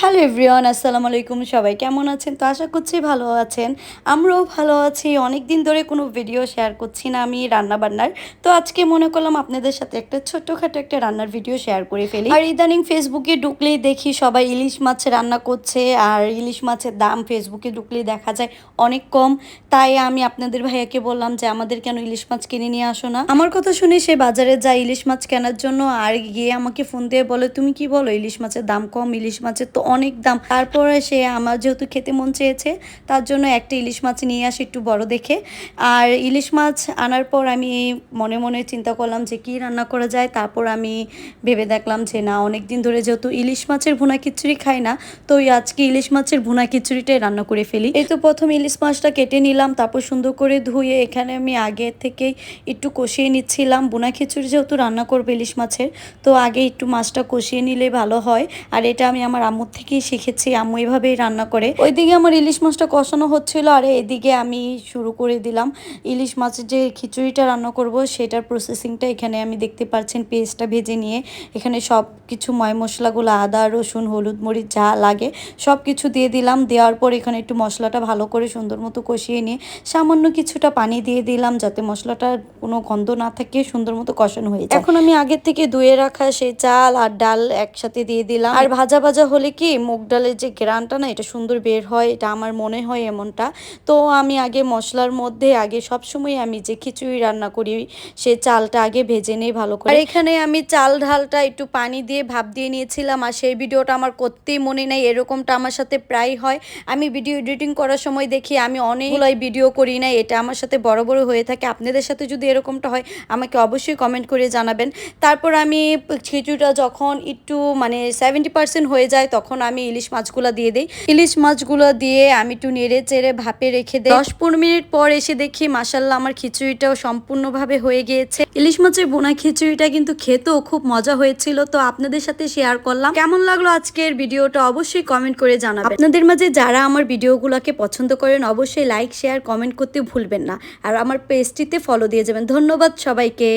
Hello everyone, আসসালামু আলাইকুম। সবাই কেমন আছেন? তো আশা করছি ভালো আছেন। আমরাও ভালো আছি। অনেক দিন ধরে কোনো ভিডিও শেয়ার করছি না আমি রান্না বান্নার তো আজকে মনে করলাম আপনাদের সাথে একটা ছোট্টখাটো একটা রান্নার ভিডিও শেয়ার করে ফেলি। আর ইদানিং ফেসবুকে ঢুকলেই দেখি সবাই ইলিশ মাছ রান্না করছে। আর ইলিশ মাছের দাম ফেসবুকে ঢুকলেই দেখা যায় অনেক কম। তাই আমি আপনাদের ভাইয়াকে বললাম যে, আমাদের কেন ইলিশ মাছ কিনে নিয়ে আসো না? আমার কথা শুনে সে বাজারে যায় ইলিশ মাছ কেনার জন্য। আর গিয়ে আমাকে ফোন দিয়ে বলে, তুমি কি বলো? ইলিশ মাছের দাম কম, ইলিশ মাছের তো অনেক দাম। তারপরে সে আমার যেহেতু খেতে মন চেয়েছে, তার জন্য একটা ইলিশ মাছ নিয়ে আসি একটু বড় দেখে। আর ইলিশ মাছ আনার পর আমি মনে মনে চিন্তা করলাম যে কি রান্না করা যায়। তারপর আমি ভেবে দেখলাম যে না অনেক দিন ধরে যেহেতু ইলিশ মাছের ভুনা খিচুড়ি খাই না, তো আজকে ইলিশ মাছের ভুনা খিচুড়িটাই রান্না করে ফেলি। এই তো প্রথম ইলিশ মাছটা কেটে নিলাম, তারপর সুন্দর করে ধুয়ে এখানে আমি আগে থেকেই একটু কষিয়ে নিচ্ছিলাম। বোনা খিচুড়ি যেহেতু রান্না করবে ইলিশ মাছের, তো আগে একটু মাছটা কষিয়ে নিলে ভালো হয়। আর এটা আমি আমার আম্মুর থেকেই শিখেছি আম্মু এভাবেই রান্না করে। ওইদিকে আমার ইলিশ মাছটা কষানো হচ্ছিল আর এদিকে আমি শুরু করে দিলাম। ইলিশ মাছের যে খিচুড়িটা রান্না করব সেটার প্রসেসিংটা এখানে আমি দেখতে পাচ্ছেন পেস্টটা ভেজে নিয়ে। এখানে সব কিছু ময় মশলাগুলো আদা রসুন হলুদ মরিচ যা লাগে সব কিছু দিয়ে দিলাম। দেওয়ার পর এখানে একটু মশলাটা ভালো করে সুন্দর মতো কষিয়ে নিয়ে সামান্য কিছুটা পানি দিয়ে দিলাম যাতে মশলাটার কোনো গন্ধ না থাকে সুন্দর মতো কষানো হয়ে যায়। এখন আমি আগের থেকে ধুয়ে রাখা সেই চাল আর ডাল একসাথে দিয়ে দিলাম। আর ভাজা ভাজা হলে কি মুগ ডালের যে গ্রানটা না, এটা সুন্দর বের হয়, এটা আমার মনে হয় এমনটা। তো আমি আগে মশলার মধ্যে আগে সব সময় আমি যে খিচুড়ি রান্না করি, সে চালটা আগে ভেজে নেই ভালো করে। আর এখানে আমি চাল ঢালটা একটু পানি দিয়ে ভাপ দিয়ে নিয়েছিলাম, আর সেই ভিডিওটা আমার করতেই মনে নেই, এরকমটা আমার সাথে প্রায় হয়। আমি ভিডিও এডিটিং করার সময় দেখি আমি অনেকগুলোই ভিডিও করি না, এটা আমার সাথে বড় বড় হয়ে থাকে। আপনাদের সাথে যদি এরকমটা হয়, আমাকে অবশ্যই কমেন্ট করে জানাবেন। তারপর আমি খিচুড়িটা যখন একটু মানে সেভেন্টি পার্সেন্ট হয়ে যায়, তখন আমি ইলিশ মাছগুলো দিয়ে দিই। ইলিশ মাছগুলো দিয়ে আমি একটু নেড়ে চেড়ে ভাপে রেখে দিই। দশ পনেরো মিনিট পর এসে দেখি মাসাল্লাহ আমার খিচুড়িটাও সম্পূর্ণভাবে হয়ে গিয়েছে। ইলিশ মাছের বোনা খিচুড়িটা কিন্তু খেতেও খুব মজা হয়েছিল, তো আপনাদের সাথে শেয়ার করলাম। কেমন লাগল আজকের ভিডিওটা অবশ্যই কমেন্ট করে জানাবেন। আপনাদের মাঝে যারা আমার ভিডিওগুলোকে পছন্দ করেন, অবশ্যই লাইক শেয়ার কমেন্ট করতে ভুলবেন না। আর আমার পেজটিতে ফলো দিয়ে যাবেন। ধন্যবাদ সবাইকে।